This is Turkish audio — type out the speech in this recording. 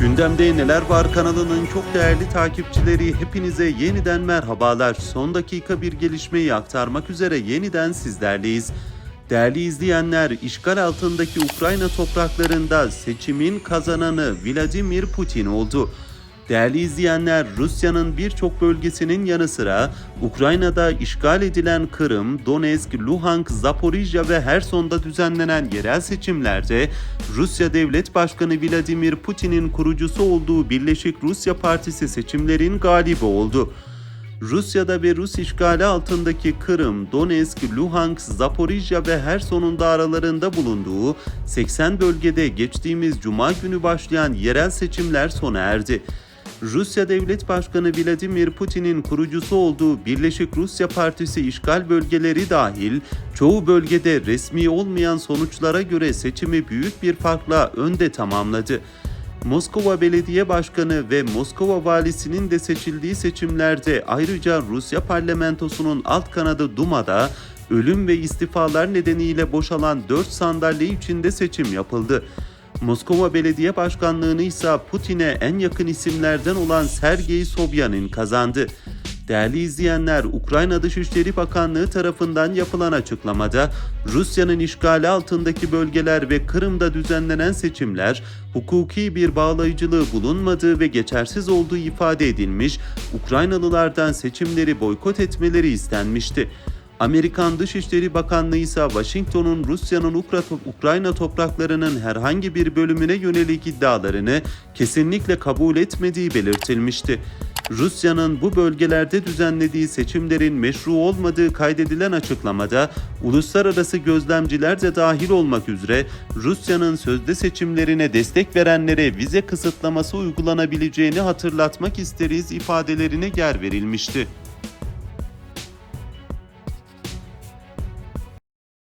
Gündemde Neler Var kanalının çok değerli takipçileri hepinize yeniden merhabalar. Son dakika bir gelişmeyi aktarmak üzere yeniden sizlerleyiz. Değerli izleyenler, işgal altındaki Ukrayna topraklarında seçimin kazananı Vladimir Putin oldu. Değerli izleyenler, Rusya'nın birçok bölgesinin yanı sıra Ukrayna'da işgal edilen Kırım, Donetsk, Luhansk, Zaporijya ve Herson'da düzenlenen yerel seçimlerde Rusya Devlet Başkanı Vladimir Putin'in kurucusu olduğu Birleşik Rusya Partisi seçimlerin galibi oldu. Rusya'da ve Rus işgali altındaki Kırım, Donetsk, Luhansk, Zaporijya ve Herson'un da aralarında bulunduğu 80 bölgede geçtiğimiz cuma günü başlayan yerel seçimler sona erdi. Rusya Devlet Başkanı Vladimir Putin'in kurucusu olduğu Birleşik Rusya Partisi işgal bölgeleri dahil çoğu bölgede resmi olmayan sonuçlara göre seçimi büyük bir farkla önde tamamladı. Moskova Belediye Başkanı ve Moskova Valisi'nin de seçildiği seçimlerde ayrıca Rusya parlamentosunun alt kanadı Duma'da ölüm ve istifalar nedeniyle boşalan 4 sandalye içinde seçim yapıldı. Moskova Belediye Başkanlığını ise Putin'e en yakın isimlerden olan Sergey Sobyanin kazandı. Değerli izleyenler, Ukrayna Dışişleri Bakanlığı tarafından yapılan açıklamada Rusya'nın işgali altındaki bölgeler ve Kırım'da düzenlenen seçimler hukuki bir bağlayıcılığı bulunmadığı ve geçersiz olduğu ifade edilmiş, Ukraynalılardan seçimleri boykot etmeleri istenmişti. Amerikan Dışişleri Bakanlığı ise Washington'un Rusya'nın Ukra- Ukrayna topraklarının herhangi bir bölümüne yönelik iddialarını kesinlikle kabul etmediği belirtilmişti. Rusya'nın bu bölgelerde düzenlediği seçimlerin meşru olmadığı kaydedilen açıklamada uluslararası gözlemciler de dahil olmak üzere Rusya'nın sözde seçimlerine destek verenlere vize kısıtlaması uygulanabileceğini hatırlatmak isteriz ifadelerine yer verilmişti.